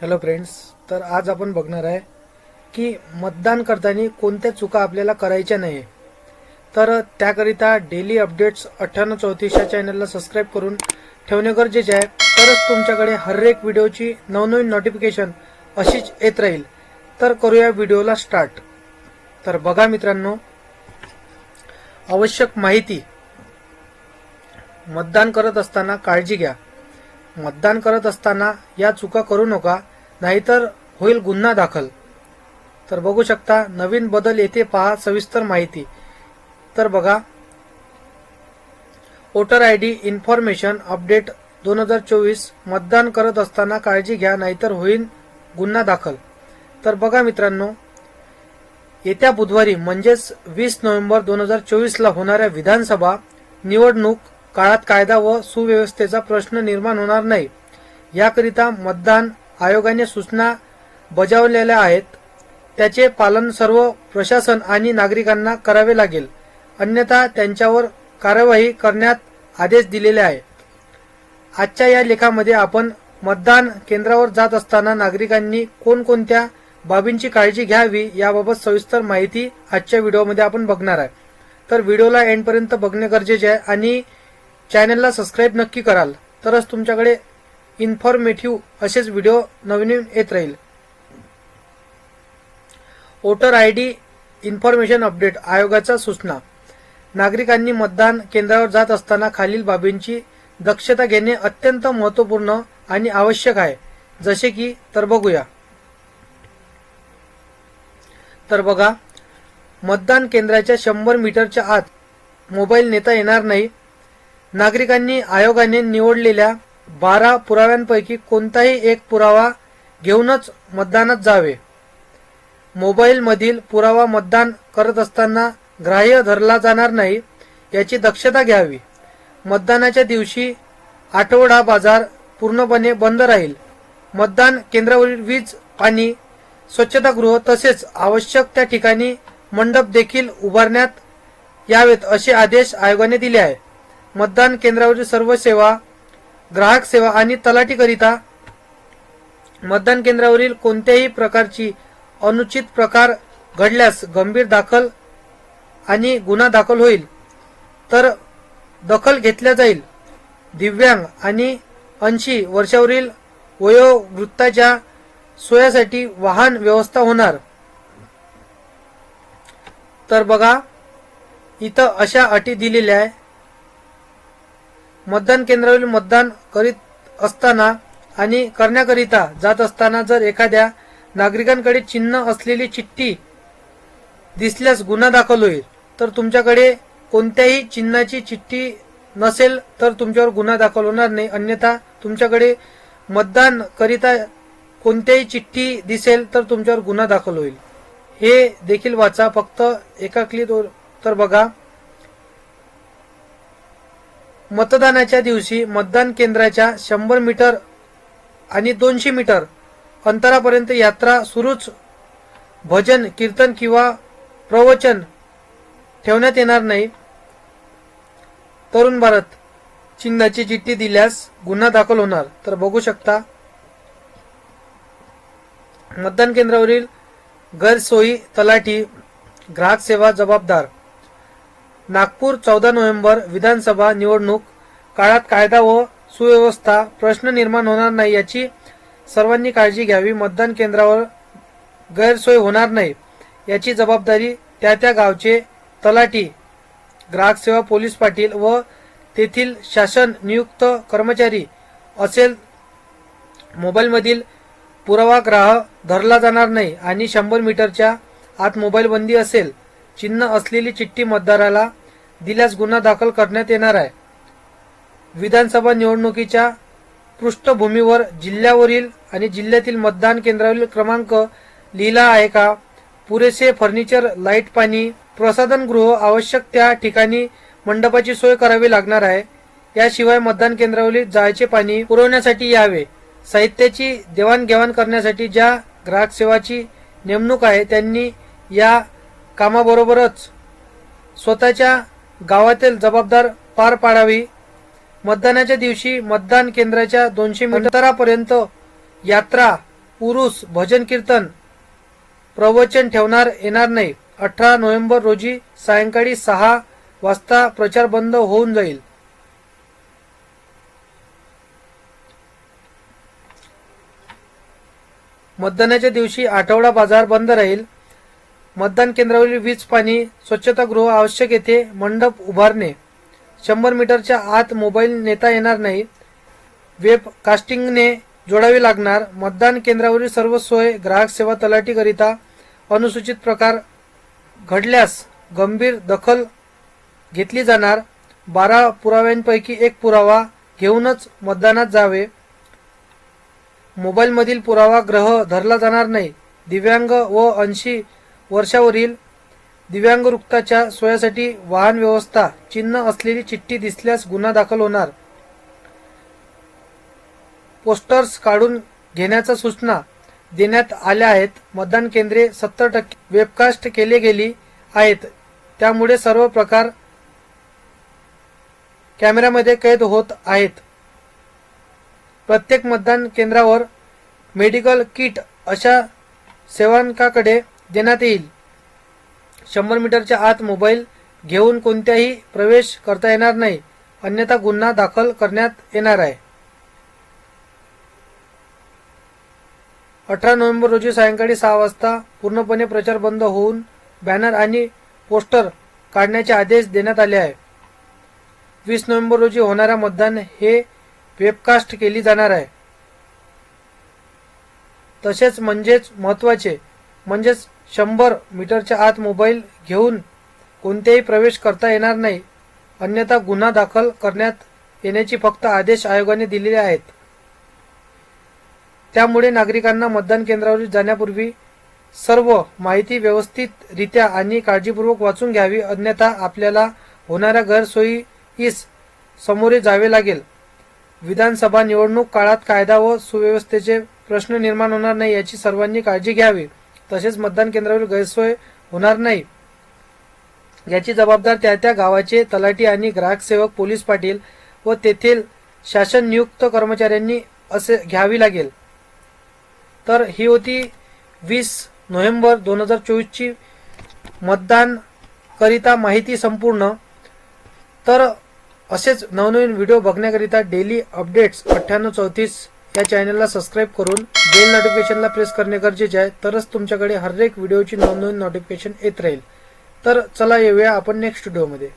Hello friends तर आज आपण बघणार आहे की मतदान करताना कोणत्या चुका आपल्याला करायच्या नाही तर त्याकरिता डेली अपडेट्स अठ्ठ्याण्णव चौतीसच्या चॅनलला सबस्क्राईब करून ठेवणे गरजेचे आहे. तरच तुमच्याकडे हर एक व्हिडिओची नवनवीन नोटिफिकेशन अशीच येत राहील. तर करूया व्हिडिओला स्टार्ट तर बघा मित्रांनो आवश्यक माहिती. मतदान करत असताना काळजी घ्या. मतदान करत असताना या चुका करू नका नाहीतर होईल गुन्हा दाखल. तर बघू शकता नवीन बदल येथे पहा सविस्तर माहिती. तर बघा voter I D information update दोन हजार चोवीस मतदान करत असताना काळजी घ्या नाहीतर होईल गुन्हा दाखल. तर बघा मित्रांनो येत्या बुधवारी म्हणजेच वीस नोव्हेंबर दोन हजार चोवीसला होणाऱ्या विधानसभा निवडणूक काळात कायदा व सुव्यवस्थेचा प्रश्न निर्माण होणार नाही. याकरिता मतदान आयोगाने सूचना बजावलेल्या आहेत. त्याचे पालन सर्व प्रशासन आणि नागरिकांना करावे लागेल. अन्यथा त्यांच्यावर कार्यवाही करण्यात आदेश दिलेले आहे आजच्या या लेखामध्ये आपण मतदान केंद्रावर जात असताना नागरिकांनी कोणकोणत्या बाबींची काळजी घ्यावी याबाबत सविस्तर माहिती आजच्या व्हिडिओमध्ये आपण बघणार आहे. तर व्हिडिओला एंडपर्यंत बघणे गरजेचे आहे आणि चॅनलला सबस्क्राईब नक्की कराल. तरच तुमच्याकडे इन्फॉर्मेटिव्ह असेच व्हिडिओ नवीन येत राहील. Voter I D information update आयोगाच्या सूचना. नागरिकांनी मतदान केंद्रावर जात असताना खालील बाबींची दक्षता घेणे अत्यंत महत्त्वपूर्ण आणि आवश्यक आहे. जसे की तर बघूया. तर बघा मतदान केंद्राच्या शंभर मीटरच्या आत मोबाईल नेता येणार नाही नागरिकांनी आयोगाने निवडलेल्या बारा पुराव्यांपैकी कोणताही एक पुरावा घेऊनच मतदानात जावे. मोबाईलमधील पुरावा मतदान करत असताना ग्राह्य धरला जाणार नाही याची दक्षता घ्यावी. मतदानाच्या दिवशी आठवडा बाजार पूर्णपणे बंद राहील. मतदान केंद्रावरील वीज पाणी स्वच्छतागृह तसेच आवश्यक त्या ठिकाणी मंडप देखील उभारण्यात यावेत असे आदेश आयोगाने दिले आहे मतदान केंद्रावरील सर्व सेवा ग्राहक सेवा आणि तलाठीकरिता मतदान केंद्रावरील कोणत्याही प्रकारची अनुचित प्रकार घडल्यास गंभीर दाखल आणि गुन्हा दाखल होईल. तर दखल घेतल्या जाईल. दिव्यांग आणि ऐंशी वर्षावरील वयोवृत्ताच्या सोयासाठी वाहन व्यवस्था होणार. तर बघा इथं अशा अटी दिलेल्या आहे. मतदान केंद्रावरील मतदान करीत असताना आणि करण्याकरिता जात असताना जर एखाद्या नागरिकांकडे चिन्ह असलेली चिठ्ठी दिसल्यास गुन्हा दाखल होईल. तर तुमच्याकडे कोणत्याही चिन्हाची चिठ्ठी नसेल तर तुमच्यावर गुन्हा दाखल होणार नाही. अन्यथा तुमच्याकडे मतदान करिता कोणत्याही चिठ्ठी दिसेल तर तुमच्यावर गुन्हा दाखल होईल. हे देखील वाचा. फक्त एका क्लिक तर बघा. मतदानाच्या दिवशी मतदान केंद्राच्या शंभर मीटर आणि दोनशे मीटर अंतरापर्यंत यात्रा सुरूच. भजन कीर्तन किंवा प्रवचन ठेवण्यात येणार नाही. तरुण भारत चिन्हाची चिठ्ठी दिल्यास गुन्हा दाखल होणार. तर बघू शकता मतदान केंद्रावरील गैरसोयी तलाठी ग्राहक सेवा जबाबदार नागपूर चौदा नोव्हेंबर विधानसभा निवडणूक. काळात कायदा व सुव्यवस्था प्रश्न निर्माण होणार नाही याची सर्वांनी काळजी घ्यावी. मतदान केंद्रावर गैरसोय होणार नाही याची जबाबदारी त्या त्या गावचे तलाठी ग्राहक सेवा पोलीस पाटील व तेथील शासन नियुक्त कर्मचारी असेल. मोबाईलमधील पुरावा ग्राह धरला जाणार नाही आणि शंभर मीटरच्या आत मोबाईल बंदी असेल. चिन्ह असलेली चिठ्ठी मतदाराला दिल्यास गुन्हा दाखल करण्यात येणार आहे. विधानसभा निवडणुकीच्या पृष्ठभूमीवर जिल्ह्यावरील आणि जिल्ह्यातील मतदान केंद्रावरील क्रमांक लिहिला आहे का? पुरेसे फर्निचर लाइट पाणी प्रसाधनगृह आवश्यक त्या ठिकाणी मंडपाची सोय करावी लागणार आहे. याशिवाय मतदान केंद्रावरील जायचे पाणी पुरवण्यासाठी यावे. साहित्याची देवाणघेवाण करण्यासाठी ज्या ग्राहक सेवाची नेमणूक आहे त्यांनी या कामाबरोबरच स्वतःच्या गावातील जबाबदार पार पाडावी. मतदानाच्या दिवशी मतदान केंद्राच्या दोनशे मीटरापर्यंत यात्रा उरुस भजन कीर्तन प्रवचन ठेवणार येणार नाही. अठरा नोव्हेंबर रोजी सायंकाळी सहा वाजता प्रचार बंद होऊन जाईल. मतदानाच्या दिवशी आठवडा बाजार बंद राहील. मतदान केंद्रावरील वीज पाणी स्वच्छतागृह आवश्यक येथे मंडप उभारणे. शंभर मीटरच्या आत मोबाईल नेता येणार नाही. वेब कास्टिंगने जोडावी लागणार. मतदान केंद्रावरील सर्व सोय ग्राहक सेवा तलाठीकरिता अनुसूचित प्रकार घडल्यास गंभीर दखल घेतली जाणार. बारा पुराव्यांपैकी एक पुरावा घेऊनच मतदानात जावे. मोबाईलमधील पुरावा ग्रह धरला जाणार नाही. दिव्यांग व ऐंशी वर्षावरील दिव्यांग रुक्ताच्या सोयासाठी वाहन व्यवस्था चिन्ह असलेली चिठ्ठी दिसल्यास गुन्हा दाखल होणार. पोस्टर्स काढून घेण्याच्या सूचना देण्यात आल्या आहेत. मतदान केंद्रे सत्तर टक्के वेबकास्ट केले गेली आहेत. त्यामुळे सर्व प्रकार कॅमेऱ्यामध्ये कैद होत आहेत. प्रत्येक मतदान केंद्रावर मेडिकल किट अशा सेवकांकडे देण्यात येईल. शंभर मीटरच्या आत मोबाईल घेऊन कोणत्याही प्रवेश करता येणार नाही. अन्यथा गुन्हा दाखल करण्यात येणार आहे. अठरा नोव्हेंबर रोजी सायंकाळी सहा वाजता पूर्णपणे प्रचार बंद होऊन बॅनर आणि पोस्टर काढण्याचे आदेश देण्यात आले आहे. वीस नोव्हेंबर रोजी होणारा मतदान हे वेबकास्ट केली जाणार आहे. तसेच म्हणजेच महत्त्वाचे म्हणजेच शंभर मीटरच्या आत मोबाईल घेऊन कोणतेही प्रवेश करता येणार नाही. अन्यथा गुन्हा दाखल करण्यात येण्याची फक्त आदेश आयोगाने दिलेले आहेत. त्यामुळे नागरिकांना मतदान केंद्रावर जाण्यापूर्वी सर्व माहिती व्यवस्थितरित्या आणि काळजीपूर्वक वाचून घ्यावी. अन्यथा आपल्याला होणाऱ्या गैरसोयीस सामोरे जावे लागेल. विधानसभा निवडणूक काळात कायदा व सुव्यवस्थेचे प्रश्न निर्माण होणार नाही याची सर्वांनी काळजी घ्यावी. तसेच मतदान केंद्रावर गैरसोय होणार नाही. याची जबाबदार त्या त्या गावाचे तलाठी आणि ग्राहक सेवक पोलीस पाटील व तेथील शासन नियुक्त कर्मचाऱ्यांनी असे घ्यावी लागेल. तर ही होती वीस नोव्हेंबर दोन हजार चोवीसची मतदान करिता माहिती संपूर्ण. तर असेच नवनवीन व्हिडिओ बघण्याकरिता डेली अपडेट्स अठ्ठ्याण्णव चौतीस या चॅनलला सबस्क्राईब करून बेल नोटिफिकेशनला प्रेस करणे गरजेचे आहे. तरच तुमच्याकडे हर एक व्हिडिओची नवनवीन नोटिफिकेशन येत राहील. तर चला येऊया आपण नेक्स्ट व्हिडिओमध्ये